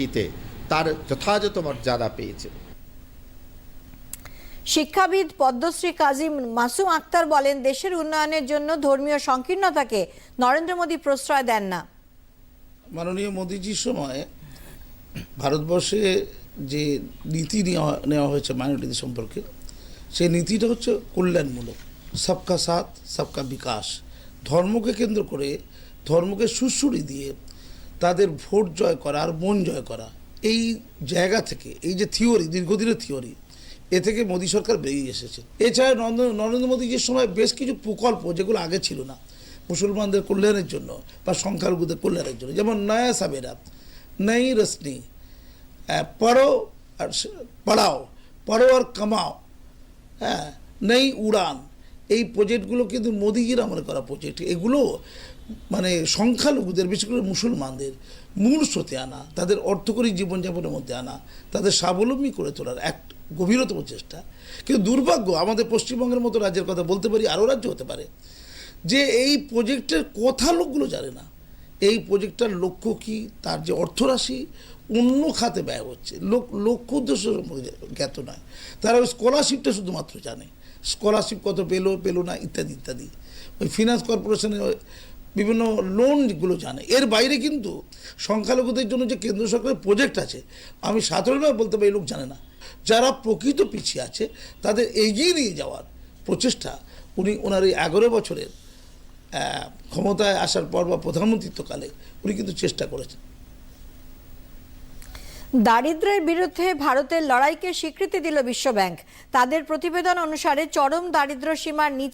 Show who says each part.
Speaker 1: মাটিতে তার যথাযথ মর্যাদা পেয়েছে।
Speaker 2: শিক্ষাবিদ পদ্মশ্রী কাজী মাসুম আক্তার বলেন দেশের উন্নয়নের জন্য ধর্মীয় সংকীর্ণতাকে নরেন্দ্র মোদী প্রশ্রয় দেন না।
Speaker 3: মাননীয় মোদীজির সময় ভারতবর্ষে যে নীতি নেওয়া নেওয়া হয়েছে মাইনরিটিদের সম্পর্কে সেই নীতিটা হচ্ছে কল্যাণমূলক। সবকা সাথ সবকা বিকাশ। ধর্মকে কেন্দ্র করে ধর্মকে সুশ্রুড়ি দিয়ে তাদের ভোট জয় করা আর মন জয় করা এই জায়গা থেকে এই যে থিওরি দীর্ঘদিনের থিওরি এ থেকে মোদী সরকার বেরিয়ে এসেছে। এছাড়া নরেন্দ্র মোদীজির সময় বেশ কিছু প্রকল্প যেগুলো আগে ছিল না মুসলমানদের কল্যাণের জন্য বা সংখ্যালঘুদের কল্যাণের জন্য যেমন নয়া সাবেরা নই আহ, পড়ো আর পড়াও পড়ো আর কামাও হ্যাঁ নেই উড়ান এই প্রজেক্টগুলো কিন্তু মোদিজির আমলে করা প্রজেক্ট। এগুলো মানে সংখ্যালঘুদের, বিশেষ করে মুসলমানদের মূল স্রোতে আনা, তাদের অর্থকরী জীবনযাপনের মধ্যে আনা, তাদের স্বাবলম্বী করে তোলার এক গভীরতম চেষ্টা। কিন্তু দুর্ভাগ্য, আমাদের পশ্চিমবঙ্গের মতো রাজ্যের কথা বলতে পারি, আরও রাজ্য হতে পারে, যে এই প্রজেক্টের কথা লোকগুলো জানে না। এই প্রজেক্টটার লক্ষ্য কি? তার যে অর্থরাশি অন্য খাতে ব্যয় হচ্ছে। লোক লক্ষ্য উদ্দেশ্য জ্ঞাত নয়। তারা ওই স্কলারশিপটা শুধুমাত্র জানে। স্কলারশিপ কত পেল পেল না, ইত্যাদি ইত্যাদি। ওই ফিনান্স কর্পোরেশনের বিভিন্ন লোনগুলো জানে। এর বাইরে কিন্তু সংখ্যালঘুদের জন্য যে কেন্দ্র সরকারের প্রজেক্ট আছে, আমি সাধারণভাবে বলতে পারি লোক জানে না। যারা প্রকৃত পিছিয়ে আছে, তাদের এগিয়ে নিয়ে যাওয়ার প্রচেষ্টা, উনি ওনার এই এগারো বছরের ক্ষমতায় আসার পর বা প্রধানমন্ত্রিত্বকালে উনি কিন্তু চেষ্টা করেছেন।
Speaker 2: দারিদ্রের বিরুদ্ধে ভারতের লড়াইকে স্বীকৃতি দিল বিশ্বব্যাংক। তাদের প্রতিবেদন অনুসারে চরম দারিদ্র সীমার নিচে